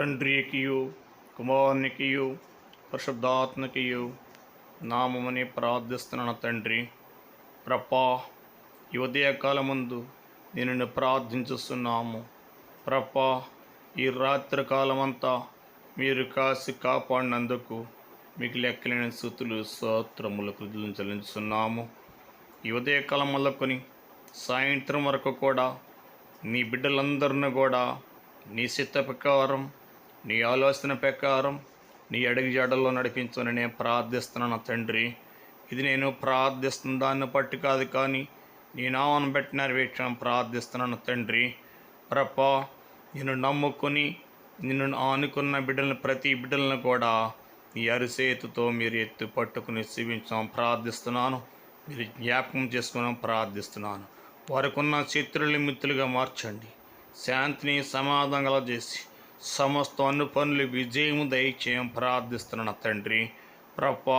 తండ్రికియు కుమారునికియు పరిశుద్ధాత్మకియు నామమని ప్రార్థిస్తున్నాను తండ్రి ప్రపా ఈ ఉదయకాలమందు నేను నిన్ను ప్రార్థించుస్తున్నాము ప్రపా ఈ రాత్రి కాలమంతా మీరు కాసి కాపాడినందుకు మీకు లెక్కలేని స్థుతులు స్తోత్రములు కృతులను చెల్లించుతున్నాము ఈ ఉదయకాలం మొదలుకొని సాయంత్రం వరకు కూడా నీ బిడ్డలందరిని కూడా నీ చిత్త ప్రకారం నీ ఆలోచన ప్రకారం నీ అడుగు జాడల్లో నడిపించుని నేను ప్రార్థిస్తున్నాను తండ్రి. ఇది నేను ప్రార్థిస్తున్న దాన్ని బట్టి కాదు కానీ నీ నామను బట్టి నెరవేర్చడం ప్రార్థిస్తున్నాను తండ్రి. ప్రప నిన్ను నమ్ముకొని నిన్ను ఆనుకున్న బిడ్డలను ప్రతి బిడ్డలను కూడా ఈ అరిసేతుతో మీరు ఎత్తి పట్టుకుని శివించడం ప్రార్థిస్తున్నాను. మీరు జ్ఞాపకం చేసుకోవడం ప్రార్థిస్తున్నాను. వారికి ఉన్న శత్రువుల మిత్రులుగా మార్చండి. శాంతిని సమాధానం చేసి సమస్త అన్ని పనులు విజయము దయచేయం ప్రార్థిస్తున్నాను తండ్రి. ప్రప్ప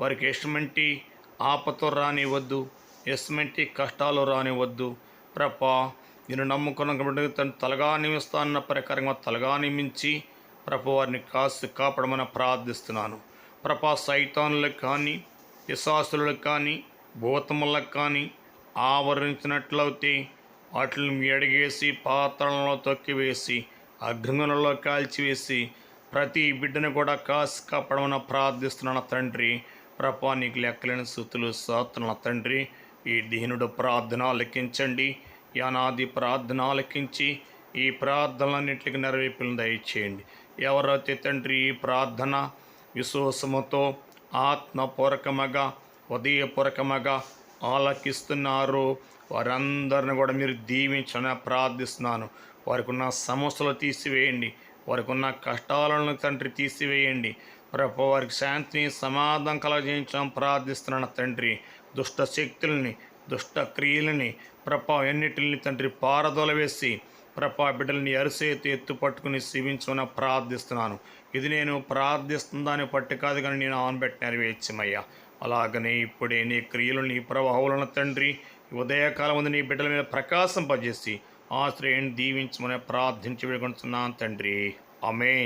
వారికి ఎటువంటి ఆపత రానివ్వద్దు ఎటువంటి కష్టాలు రానివ్వద్దు ప్రప్ప నేను నమ్ముకున్న కాబట్టి తను తలగా నిమిస్తాన్న ప్రకారంగా తలగా నియమించి ప్రభు వారిని కాస్త కాపాడమని ప్రార్థిస్తున్నాను. ప్రప సైతానులకు కానీ పిశాసులకు కానీ భూతములకు కానీ ఆవరించినట్లయితే వాటిని ఎడగేసి పాత్రలలో తొక్కివేసి అగ్నిలో కాల్చివేసి ప్రతి బిడ్డను కూడా కాసి కాపాడమని ప్రార్థిస్తున్నాను తండ్రి. ప్రభా నీకు లెక్కలేని స్థుతులు సాతున్న తండ్రి. ఈ దీనుడు ప్రార్థన లెక్కించండి ఈ అనాది ప్రార్థన లెక్కించి ఈ ప్రార్థనలన్నింటికి నెరవేర్పులను దయచేయండి. ఎవరైతే తండ్రి ఈ ప్రార్థన విశ్వాసముతో ఆత్మపూర్వకముగా ఉదయపూర్వకముగా ఆలకిస్తున్నారు. వారందరిని కూడా మీరు దీవించని ప్రార్థిస్తున్నాను. వారికి ఉన్న సమస్యలు తీసివేయండి. వారికి ఉన్న కష్టాలను తండ్రి తీసివేయండి. ప్రభు వారికి శాంతిని సమాధానం కలగజేయించడం ప్రార్థిస్తున్నాను తండ్రి. దుష్ట శక్తుల్ని దుష్ట క్రియలని ప్రభా ఎన్నిటిని తండ్రి పారదోల వేసి ప్రభా బిడ్డల్ని అరిసేతి ఎత్తు పట్టుకుని శివించుకుని ప్రార్థిస్తున్నాను. ఇది నేను ప్రార్థిస్తుందని పట్టి కాదు కానీ నేను ఆనబెట్టి నెరవేర్చమయ్యా అలాగనే ఇప్పుడే నీ క్రియలు నీ ప్రభావాలను తండ్రి ఉదయకాలం నీ బిడ్డల మీద ప్రకాశింపజేసి ఆశ్రయం దీవించమని ప్రార్థించి వేడుకుంటున్నాను తండ్రి. అమేన్